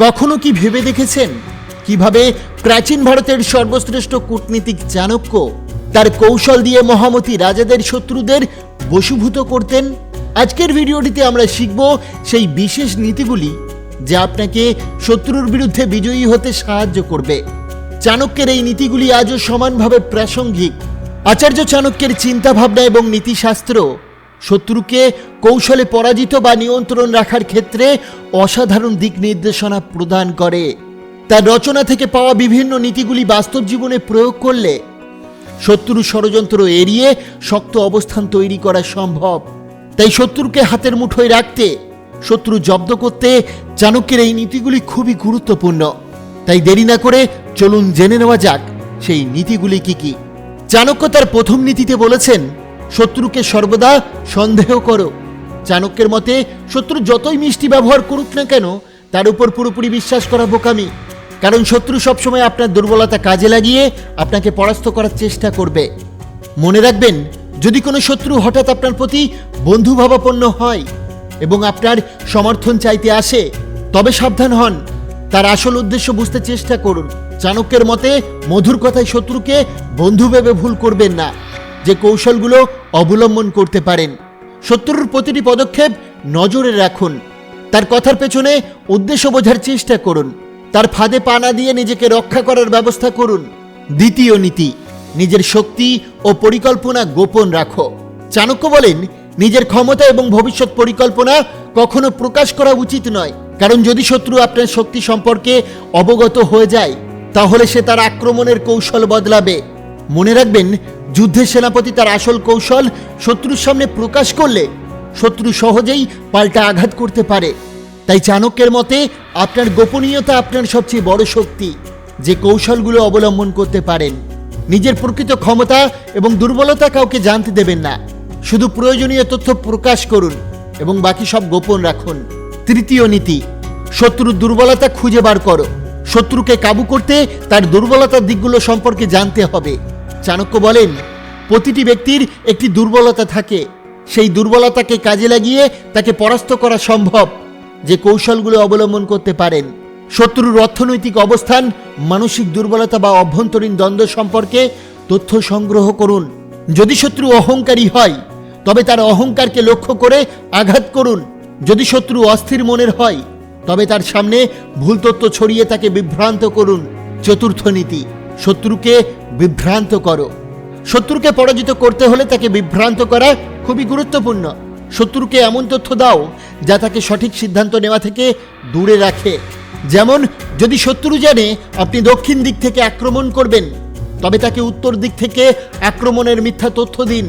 কখনো কি ভেবে দেখেছেন? কীভাবে প্রাচীন ভারতের সর্বশ্রেষ্ঠ কূটনীতিক চাণক্য তার কৌশল দিয়ে মহামতি রাজাদের শত্রুদের বশীভূত করতেন? আজকের ভিডিওটিতে আমরা শিখব সেই বিশেষ নীতিগুলি যা আপনাকে শত্রুর বিরুদ্ধে বিজয়ী হতে সাহায্য করবে। চাণক্যের এই নীতিগুলি আজও সমানভাবে প্রাসঙ্গিক। আচার্য চাণক্যের চিন্তাভাবনা এবং নীতিশাস্ত্র শত্রুকে কৌশলে পরাজিত বা নিয়ন্ত্রণ রাখার ক্ষেত্রে অসাধারণ দিক নির্দেশনা প্রদান করে। তার রচনা থেকে পাওয়া বিভিন্ন নীতিগুলি বাস্তব জীবনে প্রয়োগ করলে শত্রু ষড়যন্ত্র এড়িয়ে শক্ত অবস্থান তৈরি করা সম্ভব। তাই শত্রুকে হাতের মুঠোয় রাখতে, শত্রু জব্দ করতে চাণক্যের এই নীতিগুলি খুবই গুরুত্বপূর্ণ। তাই দেরি না করে চলুন জেনে নেওয়া যাক সেই নীতিগুলি কি কি। চাণক্য তার প্রথম নীতিতে বলেছেন, শত্রুকে সর্বদা সন্দেহ করো। চাণক্যের মতে, শত্রু যতই মিষ্টি ব্যবহার করুক না কেন, তার উপর পুরোপুরি বিশ্বাস করা বোকামি। কারণ শত্রু সবসময় আপনার দুর্বলতা কাজে লাগিয়ে আপনাকে পরাস্ত করার চেষ্টা করবে। মনে রাখবেন, যদি কোনো শত্রু হঠাৎ আপনার প্রতি বন্ধুভাবাপন্ন হয় এবং আপনার সমর্থন চাইতে আসে, তবে সাবধান হন। তার আসল উদ্দেশ্য বুঝতে চেষ্টা করুন। চাণক্যের মতে, মধুর কথায় শত্রুকে বন্ধু ভেবে ভুল করবেন না। যে কৌশলগুলো অবলম্বন করতে পারেন। শত্রুর প্রতিটি পদক্ষেপ নজরে রাখুন। তার কথার পেছনে উদ্দেশ্য বোঝার চেষ্টা করুন। তার ফাঁদে পা না দিয়ে নিজেকে রক্ষা করার ব্যবস্থা করুন। দ্বিতীয় নীতি, নিজের শক্তি ও পরিকল্পনা গোপন রাখো। চাণক্য বলেন, নিজের ক্ষমতা এবং ভবিষ্যৎ পরিকল্পনা কখনো প্রকাশ করা উচিত নয়। কারণ যদি শত্রু আপনার শক্তি সম্পর্কে অবগত হয়ে যায়, তাহলে সে তার আক্রমণের কৌশল বদলাবে। মনে রাখবেন যুদ্ধের সেনাপতি তার আসল কৌশল শত্রুর সামনে প্রকাশ করলে শত্রু সহজেই পাল্টা আঘাত করতে পারে। তাই চাণক্যের মতে, আপনার গোপনীয়তা আপনার সবচেয়ে বড় শক্তি, যে কৌশলগুলো অবলম্বন করতে পারেন। নিজের প্রকৃত ক্ষমতা এবং দুর্বলতা কাউকে জানতে দেবেন না। শুধু প্রয়োজনীয় তথ্য প্রকাশ করুন এবং বাকি সব গোপন রাখুন। তৃতীয় নীতি, শত্রুর দুর্বলতা খুঁজে বার করো। শত্রুকে কাবু করতে তার দুর্বলতার দিকগুলো সম্পর্কে জানতে হবে। চাণক্য বলেন, প্রতিটি ব্যক্তির একটি দুর্বলতা থাকে। সেই দুর্বলতাকে কাজে লাগিয়ে তাকে পরাস্ত করা সম্ভব, যে কৌশলগুলো অবলম্বন করতে পারেন। শত্রুর অর্থনৈতিক অবস্থান, মানসিক দুর্বলতা বা অভ্যন্তরীণ দ্বন্দ্ব সম্পর্কে তথ্য সংগ্রহ করুন। যদি শত্রু অহংকারী হয়, তবে তার অহংকারকে লক্ষ্য করে আঘাত করুন। যদি শত্রু অস্থির মনের হয়, তবে তার সামনে ভুল তথ্য ছড়িয়ে তাকে বিভ্রান্ত করুন। চতুর্থ নীতি। শত্রুকে বিভ্রান্ত করো। শত্রুকে পরাজিত করতে হলে তাকে বিভ্রান্ত করা খুবই গুরুত্বপূর্ণ। শত্রুকে এমন তথ্য দাও যা তাকে সঠিক সিদ্ধান্ত নেওয়া থেকে দূরে রাখে। যেমন, যদি শত্রু জানে আপনি দক্ষিণ দিক থেকে আক্রমণ করবেন, তবে তাকে উত্তর দিক থেকে আক্রমণের মিথ্যা তথ্য দিন।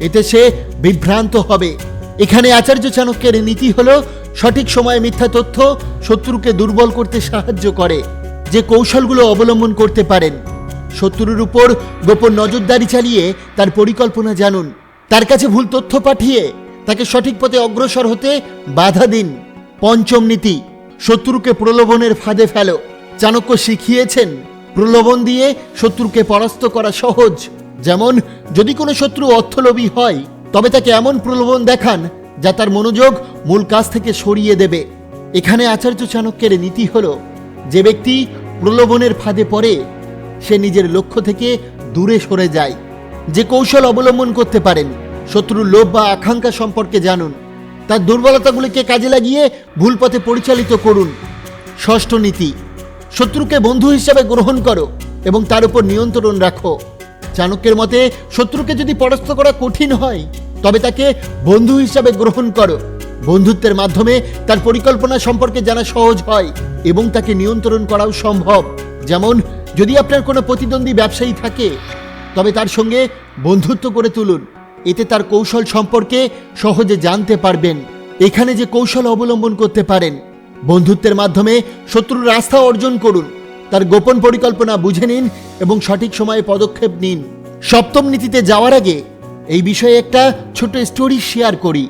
এতে সে বিভ্রান্ত হবে। এখানে আচার্য চাণক্যের নীতি হলো সঠিক সময়ে মিথ্যা তথ্য শত্রুকে দুর্বল করতে সাহায্য করে। যে কৌশলগুলো অবলম্বন করতে পারেন। শত্রুর উপর গোপন নজরদারি চালিয়ে তার পরিকল্পনা জানুন। তার কাছে ভুল তথ্য পাঠিয়ে তাকে সঠিক পথে অগ্রসর হতে বাধা দিন। পঞ্চম নীতি, শত্রুকে প্রলোভনের ফাঁদে ফেলো। চাণক্য শিখিয়েছেন, প্রলোভন দিয়ে শত্রুকে পরাস্ত করা সহজ। যেমন, যদি কোনো শত্রু অর্থলোভী হয়, তবে তাকে এমন প্রলোভন দেখান যা তার মনোযোগ মূল কাজ থেকে সরিয়ে দেবে। এখানে আচার্য চাণক্যের নীতি হলো যে ব্যক্তি প্রলোভনের ফাঁদে পড়ে, সে নিজের লক্ষ্য থেকে দূরে সরে যায়। যে কৌশল অবলম্বন করতে পারেন, শত্রুর লোভ বা আকাঙ্ক্ষা সম্পর্কে জানুন। তার দুর্বলতাগুলিকে কাজে লাগিয়ে ভুল পথে পরিচালিত করুন। ষষ্ঠ নীতি, শত্রুকে বন্ধু হিসাবে গ্রহণ করো এবং তার উপর নিয়ন্ত্রণ রাখো। চাণক্যের মতে, শত্রুকে যদি পরাস্ত করা কঠিন হয়, তবে তাকে বন্ধু হিসাবে গ্রহণ করো। বন্ধুত্বের মাধ্যমে তার পরিকল্পনা সম্পর্কে জানা সহজ হয় এবং তাকে নিয়ন্ত্রণ করাও সম্ভব। যেমন, যদি আপনার কোনো প্রতিদ্বন্দ্বী ব্যবসায়ী থাকে, তবে তার সঙ্গে বন্ধুত্ব করে তুলুন। এতে তার কৌশল সম্পর্কে সহজে জানতে পারবেন। এখানে যে কৌশল অবলম্বন করতে পারেন, বন্ধুত্বের মাধ্যমে শত্রুর রাস্তা অর্জন করুন। তার গোপন পরিকল্পনা বুঝে নিন এবং সঠিক সময়ে পদক্ষেপ নিন। সপ্তম নীতিতে যাওয়ার আগে এই বিষয়ে একটা ছোট স্টোরি শেয়ার করি।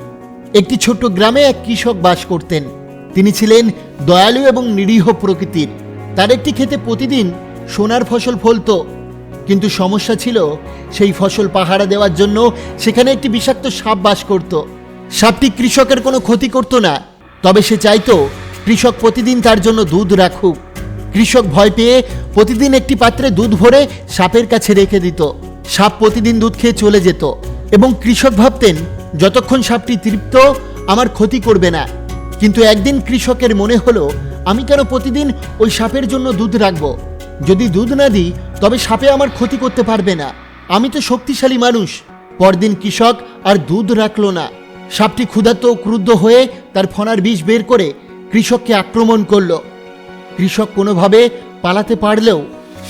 একটি ছোট্ট গ্রামে এক কৃষক বাস করতেন। তিনি ছিলেন দয়ালু এবং নিরীহ প্রকৃতির। তার একটি ক্ষেতে প্রতিদিন সোনার ফসল ফলতো। কিন্তু সমস্যা ছিল, সেই ফসল পাহারা দেওয়ার জন্য সেখানে একটি বিষাক্ত সাপ বাস করত। সাপটি কৃষকের কোনো ক্ষতি করত না, তবে সে চাইতো কৃষক প্রতিদিন তার জন্য দুধ রাখুক। কৃষক ভয় পেয়ে প্রতিদিন একটি পাত্রে দুধ ভরে সাপের কাছে রেখে দিত। সাপ প্রতিদিন দুধ খেয়ে চলে যেত এবং কৃষক ভাবতেন যতক্ষণ সাপটি তৃপ্ত, আমার ক্ষতি করবে না। কিন্তু একদিন কৃষকের মনে হলো, আমি কেন প্রতিদিন ওই সাপের জন্য দুধ রাখব? যদি দুধ না দিই, তবে সাপে আমার ক্ষতি করতে পারবে না। আমি তো শক্তিশালী মানুষ। পরদিন কৃষক আর দুধ রাখল না। সাপটি ক্ষুধার্ত ক্রুদ্ধ হয়ে তার ফনার বিষ বের করে কৃষককে আক্রমণ করল। কৃষক কোনোভাবে পালাতে পারলেও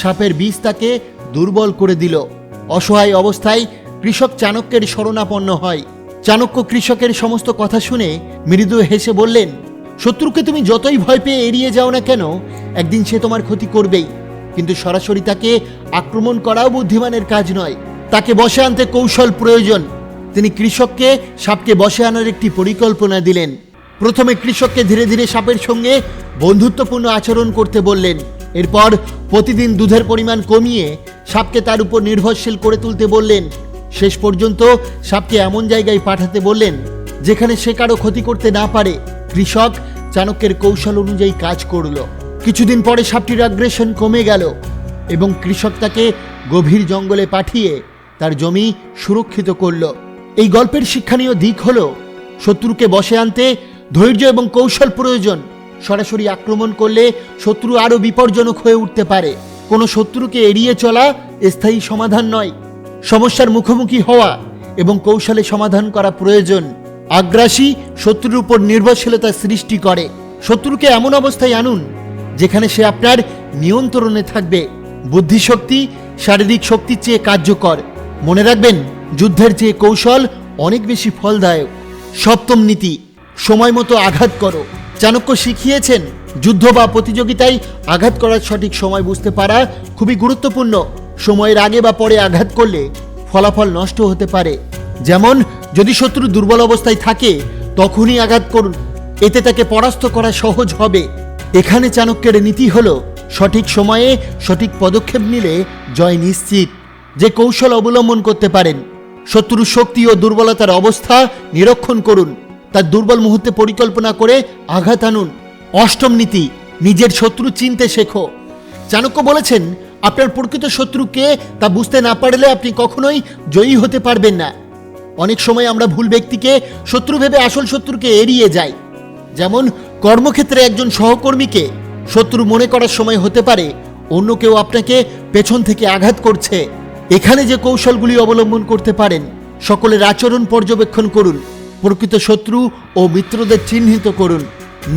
সাপের বিষ তাকে দুর্বল করে দিল। অসহায় অবস্থায় কৃষক চাণক্যের শরণাপন্ন হয়। চাণক্য কৃষকের সমস্ত কথা শুনে মৃদু হেসে বললেন, শত্রুকে তুমি যতই ভয় পেয়ে এড়িয়ে যাও না কেন, একদিন সে তোমার ক্ষতি করবেই। কিন্তু সরাসরি তাকে আক্রমণ করাও বুদ্ধিমানের কাজ নয়। তাকে বসে আনতে কৌশল প্রয়োজন। তিনি কৃষককে সাপকে বসে আনার একটি পরিকল্পনা দিলেন। প্রথমে কৃষককে ধীরে ধীরে সাপের সঙ্গে বন্ধুত্বপূর্ণ আচরণ করতে বললেন। এরপর প্রতিদিন দুধের পরিমাণ কমিয়ে সাপকে তার উপর নির্ভরশীল করে তুলতে বললেন। শেষ পর্যন্ত সাপকে এমন জায়গায় পাঠাতে বললেন যেখানে সে কারও ক্ষতি করতে না পারে। কৃষক চাণক্যের কৌশল অনুযায়ী কাজ করল। কিছুদিন পরে সাপটির আগ্রেশন কমে গেল এবং কৃষক তাকে গভীর জঙ্গলে পাঠিয়ে তার জমি সুরক্ষিত করল। এই গল্পের শিক্ষণীয় দিক হল, শত্রুকে বসে আনতে ধৈর্য এবং কৌশল প্রয়োজন। সরাসরি আক্রমণ করলে শত্রু আরও বিপজ্জনক হয়ে উঠতে পারে। কোনো শত্রুকে এড়িয়ে চলা স্থায়ী সমাধান নয়। সমস্যার মুখোমুখি হওয়া এবং কৌশলে সমাধান করা প্রয়োজন আগ্রাসী শত্রুর উপর নির্ভরশীলতা সৃষ্টি করে। শত্রুকে এমন অবস্থায় আনুন যেখানে সে আপনার নিয়ন্ত্রণে থাকবে। বুদ্ধিশক্তি শারীরিক শক্তির চেয়ে কার্যকর। মনে রাখবেন, যুদ্ধের চেয়ে কৌশল অনেক বেশি ফলদায়ক। সপ্তম নীতি, সময় মতো আঘাত করো। চাণক্য শিখিয়েছেন, যুদ্ধ বা প্রতিযোগিতায় আঘাত করার সঠিক সময় বুঝতে পারা খুবই গুরুত্বপূর্ণ। সময়ের আগে বা পরে আঘাত করলে ফলাফল নষ্ট হতে পারে। যেমন, যদি শত্রু দুর্বল অবস্থায় থাকে, তখনই আঘাত করুন এতে তাকে পরাস্ত করা সহজ হবে। এখানে চাণক্যের নীতি হল, সঠিক সময়ে সঠিক পদক্ষেপ নিলে জয় নিশ্চিত, যে কৌশল অবলম্বন করতে পারেন। শত্রুর শক্তি ও দুর্বলতার অবস্থা নিরীক্ষণ করুন, তার দুর্বল মুহূর্তে পরিকল্পনা করে আঘাত আনুন। অষ্টম নীতি, নিজের শত্রু চিনতে শেখো। চাণক্য বলেছেন আপনার প্রকৃত শত্রুকে তা বুঝতে না পারলে আপনি কখনোই জয়ী হতে পারবেন না। অনেক সময় আমরা ভুল ব্যক্তিকে শত্রু ভেবে আসল শত্রুকে এড়িয়ে যাই। যেমন কর্মক্ষেত্রে একজন সহকর্মীকে শত্রু মনে করার সময় হতে পারে, অন্য কেউ আপনাকে পেছন থেকে আঘাত করছে। এখানে যে কৌশলগুলি অবলম্বন করতে পারেন, সকলের আচরণ পর্যবেক্ষণ করুন, প্রকৃত শত্রু ও মিত্রদের চিহ্নিত করুন।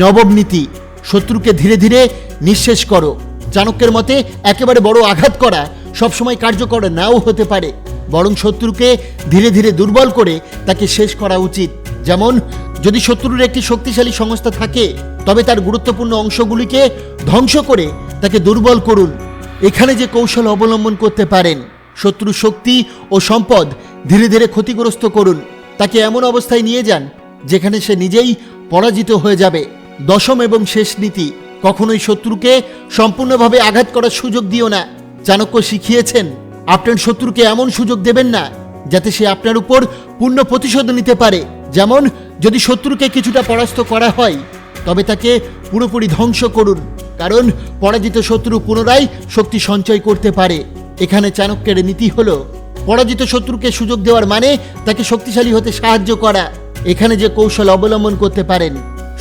নবম নীতি, শত্রুকে ধীরে ধীরে নিঃশেষ করো। চাণক্যের মতে একেবারে বড় আঘাত করা সবসময় কার্যকর নাও হতে পারে। বরং শত্রুকে ধীরে ধীরে দুর্বল করে তাকে শেষ করা উচিত। যেমন, যদি শত্রুর একটি শক্তিশালী সংস্থা থাকে, তবে তার গুরুত্বপূর্ণ অংশগুলিকে ধ্বংস করে তাকে দুর্বল করুন। এখানে যে কৌশল অবলম্বন করতে পারেন, শত্রুর শক্তি ও সম্পদ ধীরে ধীরে ক্ষতিগ্রস্ত করুন। তাকে এমন অবস্থায় নিয়ে যান, যেখানে সে নিজেই পরাজিত হয়ে যাবে। দশম এবং শেষ নীতি। কখনোই শত্রুকে সম্পূর্ণভাবে আঘাত করার সুযোগ দিও না। চাণক্য শিখিয়েছেন, আপনার শত্রুকে এমন সুযোগ দেবেন না, যাতে সে আপনার উপর পূর্ণ প্রতিশোধ নিতে পারে। যেমন, যদি শত্রুকে কিছুটা পরাস্ত করা হয়, তবে তাকে পুরোপুরি ধ্বংস করুন, কারণ পরাজিত শত্রু পুনরায় শক্তি সঞ্চয় করতে পারে। এখানে চাণক্যের নীতি হলো, পরাজিত শত্রুকে সুযোগ দেওয়ার মানে তাকে শক্তিশালী হতে সাহায্য করা। এখানে যে কৌশল অবলম্বন করতে পারেন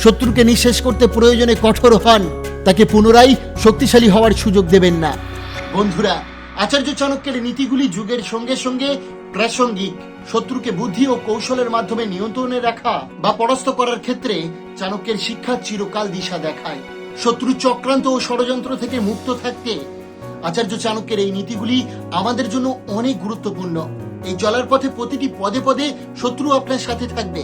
শত্রুকে নিঃশেষ করতে প্রয়োজনে কঠোর হন, তাকে পুনরায় শক্তিশালী হওয়ার সুযোগ দেবেন না। বন্ধুরা, আচার্য চাণক্যের নীতিগুলি যুগের সঙ্গে সঙ্গে প্রাসঙ্গিক। শত্রুকে বুদ্ধি ও কৌশলের মাধ্যমে নিয়ন্ত্রণে রাখা বা পরাস্ত করার ক্ষেত্রে চাণক্যের শিক্ষা চিরকাল দিশা দেখায়। শত্রু চক্রান্ত ও ষড়যন্ত্র থেকে মুক্ত থাকতে আচার্য চাণক্যের এই নীতিগুলি আমাদের জন্য অনেক গুরুত্বপূর্ণ। এই চলার পথে প্রতিটি পদে পদে শত্রু আপনার সাথে থাকবে।